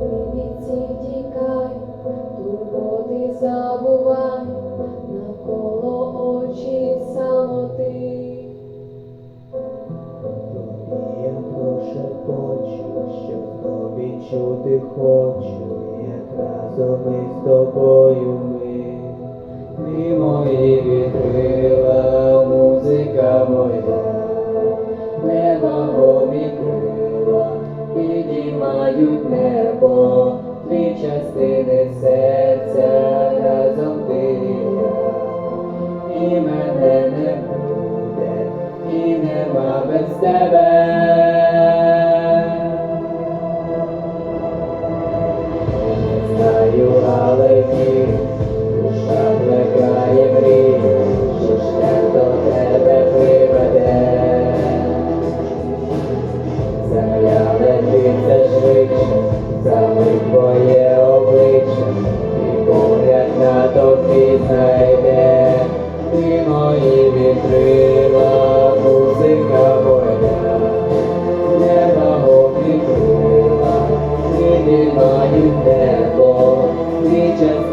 Виміці тікай, турботи забувай, навколо очі самоти. Тобі я прошепочу, що в тобі чути хочу, як разом із тобою ми, ти мої вітрила, музика моя, небо підіймають небо, дві частини серця, разом ти і мене не буде, і нема без тебе. Не знаю, але ні, Lord, you never reach us.